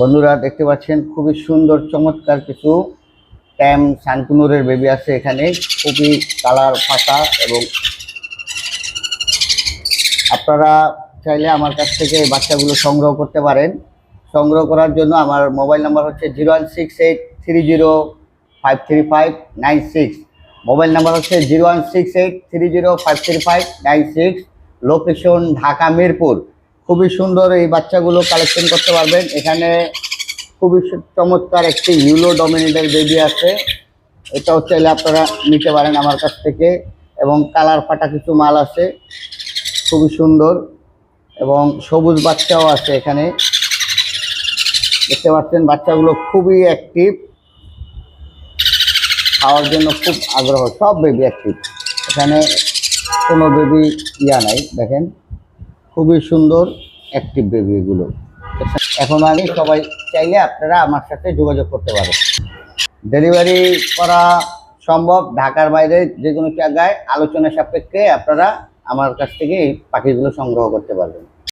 বন্ধুরা দেখতে পাচ্ছেন, খুবই সুন্দর, চমৎকার কিছু ট্যাম শান্তিনুরের বেবি আছে এখানে। খুবই কালার ফাঁকা এবং আপনারা চাইলে আমার কাছ থেকে এই বাচ্চাগুলো সংগ্রহ করতে পারেন। সংগ্রহ করার জন্য আমার মোবাইল নাম্বার হচ্ছে zero one six eight three zero five three five nine six. Mobile number হচ্ছে zero one six eight three zero five three five nine six. Location Dhaka Mirpur. খুবই সুন্দর এই বাচ্চাগুলো কালেকশন করতে পারবেন। এখানে খুবই চমৎকার একটি ইউলো ডমিনেটের বেবি আছে। এটাও চাইলে আপনারা নিতে পারেন আমার কাছ থেকে। এবং কালার ফাটা কিছু মাল আছে। খুবই সুন্দর। এবং সবুজ বাচ্চাও আছে এখানে। দেখতে পাচ্ছেন বাচ্চাগুলো খুবই অ্যাক্টিভ খাওয়ার জন্য খুব আগ্রহ। সব বেবি অ্যাক্টিভ এখানে কোনো বেবি ইয়া নাই, দেখেন। খুবই সুন্দর অ্যাক্টিভ বেবি এগুলো এখন আমি সবাই চাইলে আপনারা আমার সাথে যোগাযোগ করতে পারেন। ডেলিভারি করা সম্ভব ঢাকার বাইরে যে কোনো জায়গায়। আলোচনা সাপেক্ষে আপনারা আমার কাছ থেকে এই পাখিগুলো সংগ্রহ করতে পারবেন।